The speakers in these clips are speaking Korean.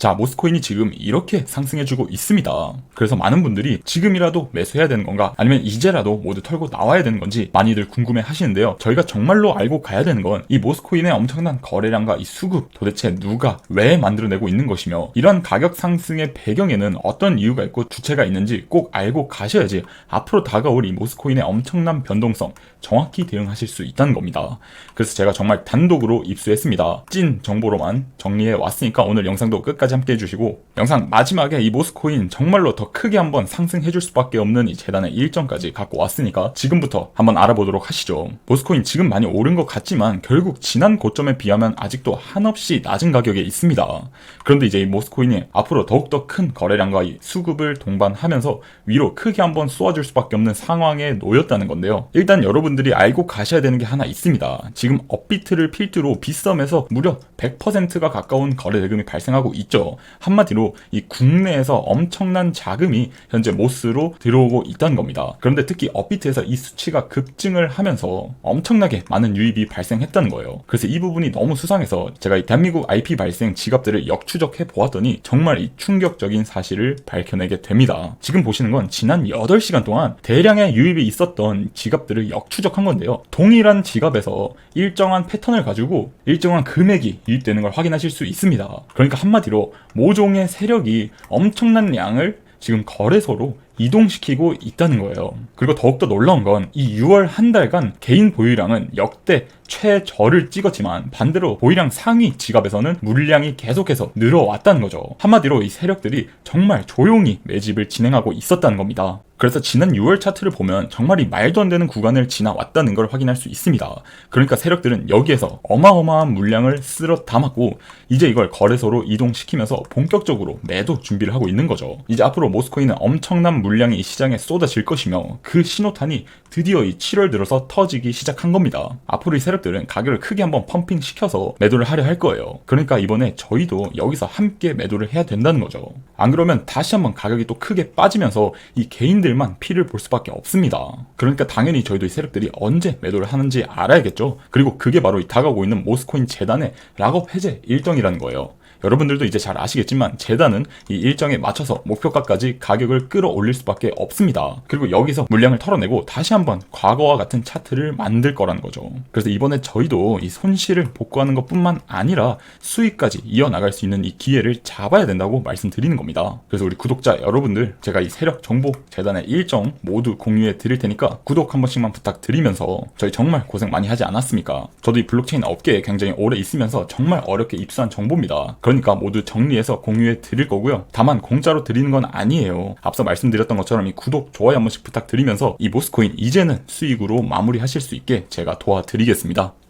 자, 모스코인이 지금 이렇게 상승해주고 있습니다. 그래서 많은 분들이 지금이라도 매수해야 되는 건가? 아니면 이제라도 모두 털고 나와야 되는 건지 많이들 궁금해 하시는데요. 저희가 정말로 알고 가야 되는 건 이 모스코인의 엄청난 거래량과 이 수급 도대체 누가 왜 만들어내고 있는 것이며 이런 가격 상승의 배경에는 어떤 이유가 있고 주체가 있는지 꼭 알고 가셔야지 앞으로 다가올 이 모스코인의 엄청난 변동성 정확히 대응하실 수 있다는 겁니다. 그래서 제가 정말 단독으로 입수했습니다. 찐 정보로만 정리해 왔으니까 오늘 영상도 끝까지 함께 해주시고 영상 마지막에 이 모스코인 정말로 더 크게 한번 상승해 줄 수밖에 없는 이 재단의 일정까지 갖고 왔으니까 지금부터 한번 알아보도록 하시죠. 모스코인 지금 많이 오른 것 같지만 결국 지난 고점에 비하면 아직도 한없이 낮은 가격에 있습니다. 그런데 이제 이 모스코인이 앞으로 더욱더 큰 거래량과 이 수급을 동반하면서 위로 크게 한번 쏘아줄 수밖에 없는 상황에 놓였다는 건데요. 일단 여러분들이 알고 가셔야 되는 게 하나 있습니다. 지금 업비트를 필두로 빗썸에서 무려 100%가 가까운 거래 대금이 발생하고 있죠. 한마디로 이 국내에서 엄청난 자금이 현재 모스로 들어오고 있다는 겁니다. 그런데 특히 업비트에서 이 수치가 급증을 하면서 엄청나게 많은 유입이 발생했다는 거예요. 그래서 이 부분이 너무 수상해서 제가 이 대한민국 IP 발생 지갑들을 역추적해 보았더니 정말 이 충격적인 사실을 밝혀내게 됩니다. 지금 보시는 건 지난 8시간 동안 대량의 유입이 있었던 지갑들을 역추적한 건데요. 동일한 지갑에서 일정한 패턴을 가지고 일정한 금액이 유입되는 걸 확인하실 수 있습니다. 그러니까 한마디로 모종의 세력이 엄청난 양을 지금 거래소로 이동시키고 있다는 거예요. 그리고 더욱더 놀라운 건 이 6월 한 달간 개인 보유량은 역대 최저를 찍었지만 반대로 보유량 상위 지갑에서는 물량이 계속해서 늘어왔다는 거죠. 한마디로 이 세력들이 정말 조용히 매집을 진행하고 있었다는 겁니다. 그래서 지난 6월 차트를 보면 정말 이 말도 안 되는 구간을 지나왔다는 걸 확인할 수 있습니다. 그러니까 세력들은 여기에서 어마어마한 물량을 쓸어 담았고 이제 이걸 거래소로 이동시키면서 본격적으로 매도 준비를 하고 있는 거죠. 이제 앞으로 모스코인은 엄청난 물량이 이 시장에 쏟아질 것이며 그 신호탄이 드디어 이 7월 들어서 터지기 시작한 겁니다. 앞으로 이 세력들은 가격을 크게 한번 펌핑 시켜서 매도를 하려 할 거예요. 그러니까 이번에 저희도 여기서 함께 매도를 해야 된다는 거죠. 안 그러면 다시 한번 가격이 또 크게 빠지면서 이 개인들만 피를 볼 수밖에 없습니다. 그러니까 당연히 저희도 이 세력들이 언제 매도를 하는지 알아야겠죠. 그리고 그게 바로 이 다가오고 있는 모스코인 재단의 락업 해제 일정이라는 거예요. 여러분들도 이제 잘 아시겠지만 재단은 이 일정에 맞춰서 목표가까지 가격을 끌어올릴 수밖에 없습니다. 그리고 여기서 물량을 털어내고 다시 한번 과거와 같은 차트를 만들 거라는 거죠. 그래서 이번에 저희도 이 손실을 복구하는 것뿐만 아니라 수익까지 이어나갈 수 있는 이 기회를 잡아야 된다고 말씀드리는 겁니다. 그래서 우리 구독자 여러분들 제가 이 세력 정보 재단의 일정 모두 공유해 드릴 테니까 구독 한 번씩만 부탁드리면서 저희 정말 고생 많이 하지 않았습니까? 저도 이 블록체인 업계에 굉장히 오래 있으면서 정말 어렵게 입수한 정보입니다. 그러니까 모두 정리해서 공유해 드릴 거고요. 다만 공짜로 드리는 건 아니에요. 앞서 말씀드렸던 것처럼 이 구독, 좋아요 한 번씩 부탁드리면서 이 모스코인 이제는 수익으로 마무리하실 수 있게 제가 도와드리겠습니다.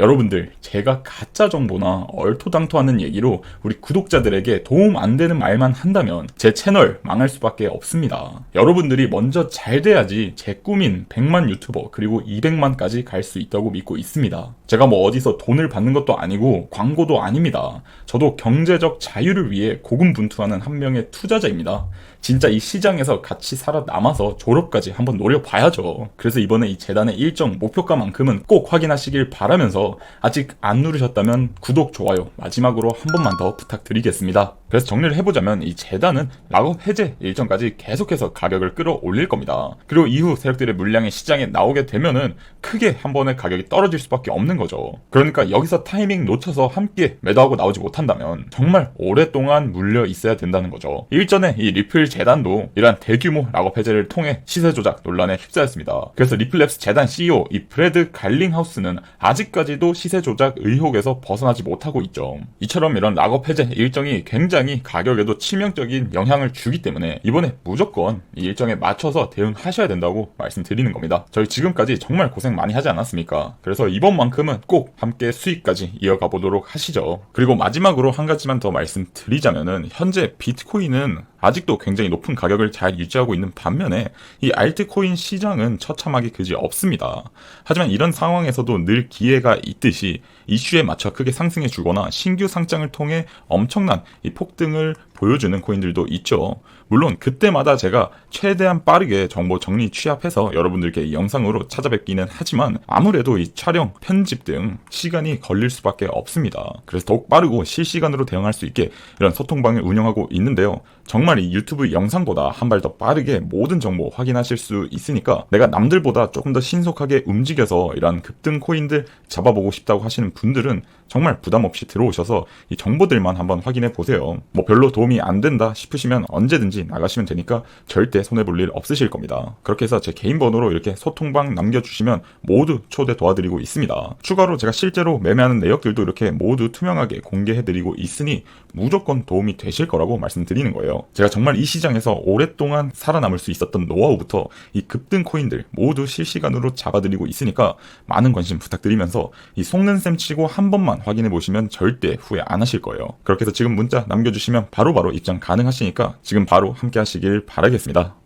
여러분들, 제가 가짜 정보나 얼토당토하는 얘기로 우리 구독자들에게 도움 안 되는 말만 한다면 제 채널 망할 수밖에 없습니다. 여러분들이 먼저 잘 돼야지 제 꿈인 100만 유튜버 그리고 200만까지 갈 수 있다고 믿고 있습니다. 제가 뭐 어디서 돈을 받는 것도 아니고 광고도 아닙니다. 저도 경제적 자유를 위해 고군분투하는 한 명의 투자자입니다. 진짜 이 시장에서 같이 살아남아서 졸업까지 한번 노려봐야죠. 그래서 이번에 이 재단의 일정 목표가만큼은 꼭 확인하시길 바라면서 아직 안 누르셨다면 구독, 좋아요 마지막으로 한 번만 더 부탁드리겠습니다. 그래서 정리를 해보자면 이 재단은 락업 해제 일정까지 계속해서 가격을 끌어올릴 겁니다. 그리고 이후 세력들의 물량이 시장에 나오게 되면은 크게 한 번에 가격이 떨어질 수밖에 없는 거죠. 그러니까 여기서 타이밍 놓쳐서 함께 매도하고 나오지 못한다면 정말 오랫동안 물려 있어야 된다는 거죠. 일전에 이 리플 재단도 이러한 대규모 락업 해제를 통해 시세 조작 논란에 휩싸였습니다. 그래서 리플랩스 재단 CEO 이 브래드 갈링하우스는 아직까지 도 아직까지도 시세 조작 의혹에서 벗어나지 못하고 있죠. 이처럼 이런 락업 해제 일정이 굉장히 가격에도 치명적인 영향을 주기 때문에 이번에 무조건 이 일정에 맞춰서 대응하셔야 된다고 말씀드리는 겁니다. 저희 지금까지 정말 고생 많이 하지 않았습니까? 그래서 이번만큼은 꼭 함께 수익까지 이어가 보도록 하시죠. 그리고 마지막으로 한 가지만 더 말씀드리자면은 현재 비트코인은 아직도 굉장히 높은 가격을 잘 유지하고 있는 반면에 이 알트코인 시장은 처참하게 그지 없습니다. 하지만 이런 상황에서도 늘 기회가 있듯이 이슈에 맞춰 크게 상승해 주거나 신규 상장을 통해 엄청난 이 폭등을 보여주는 코인들도 있죠. 물론 그때마다 제가 최대한 빠르게 정보 정리 취합해서 여러분들께 이 영상으로 찾아뵙기는 하지만 아무래도 이 촬영, 편집 등 시간이 걸릴 수밖에 없습니다. 그래서 더욱 빠르고 실시간으로 대응할 수 있게 이런 소통방을 운영하고 있는데요. 정말 이 유튜브 영상보다 한 발 더 빠르게 모든 정보 확인하실 수 있으니까 내가 남들보다 조금 더 신속하게 움직여서 이런 급등 코인들 잡아보고 싶다고 하시는 분들은 정말 부담 없이 들어오셔서 이 정보들만 한번 확인해 보세요. 뭐 별로 도움이 안 된다 싶으시면 언제든지 나가시면 되니까 절대 손해 볼 일 없으실 겁니다. 그렇게 해서 제 개인 번호로 이렇게 소통방 남겨주시면 모두 초대 도와드리고 있습니다. 추가로 제가 실제로 매매하는 내역들도 이렇게 모두 투명하게 공개해드리고 있으니 무조건 도움이 되실 거라고 말씀드리는 거예요. 제가 정말 이 시장에서 오랫동안 살아남을 수 있었던 노하우부터 이 급등 코인들 모두 실시간으로 잡아드리고 있으니까 많은 관심 부탁드리면서 이 속는 셈 치고 한 번만 확인해 보시면 절대 후회 안 하실 거예요. 그렇게 해서 지금 문자 남겨주시면 바로바로 입장 가능하시니까 지금 바로 함께 하시길 바라겠습니다.